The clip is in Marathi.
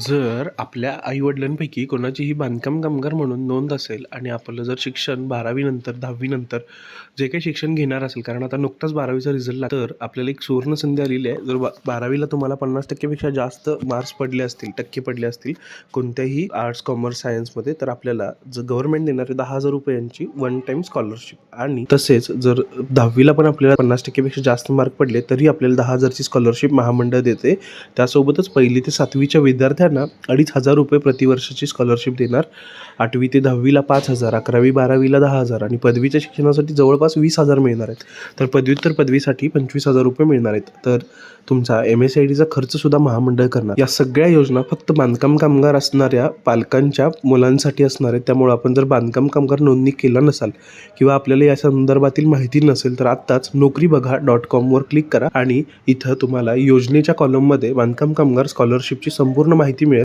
जर आपल्या आईवडिलांपैकी कोणाचीही बांधकाम कामगार म्हणून नोंद असेल आणि आपलं जर शिक्षण बारावीनंतर दहावीनंतर जे काही शिक्षण घेणार असेल कारण आता नुकताच बारावीचा रिझल्ट तर आपल्याला एक सुवर्ण संधी आलेली आहे. जर बा बारावीला तुम्हाला पन्नास टक्केपेक्षा जास्त मार्क्स पडले असतील टक्के पडले असतील कोणत्याही आर्ट्स कॉमर्स सायन्समध्ये तर आपल्याला जर गव्हर्नमेंट देणारे दहा हजार रुपयांची वन टाईम स्कॉलरशिप आणि तसेच जर दहावीला पण आपल्याला पन्नास टक्केपेक्षा जास्त मार्क पडले तरी आपल्याला दहा हजारची स्कॉलरशिप महामंडळ देते. त्यासोबतच पहिली ते सातवीच्या विद्यार्थ्या विद्यार्थ्यांना अडीच हजार रुपये प्रतिवर्षाची स्कॉलरशिप देणार. आठवी ते दहावीला पाच हजार अकरावी बारावीला दहा हजार आणि पदवीच्या शिक्षणासाठी जवळपास वीस हजार मिळणार आहेत. तर पदव्युत्तर पदवीसाठी पंचवीस हजार रुपये मिळणार आहेत. तर तुमचा एम एस आय डीचा खर्चसुद्धा महामंडळ करणार. या सगळ्या योजना फक्त बांधकाम कामगार असणाऱ्या पालकांच्या मुलांसाठी असणार आहेत. त्यामुळे आपण जर बांधकाम कामगार नोंदणी केला नसाल किंवा आपल्याला या संदर्भातील माहिती नसेल तर आत्ताच नोकरी बघा डॉट कॉमवर क्लिक करा आणि इथं तुम्हाला योजनेच्या कॉलममध्ये बांधकाम कामगार स्कॉलरशिपची संपूर्ण माहिती मिळेल.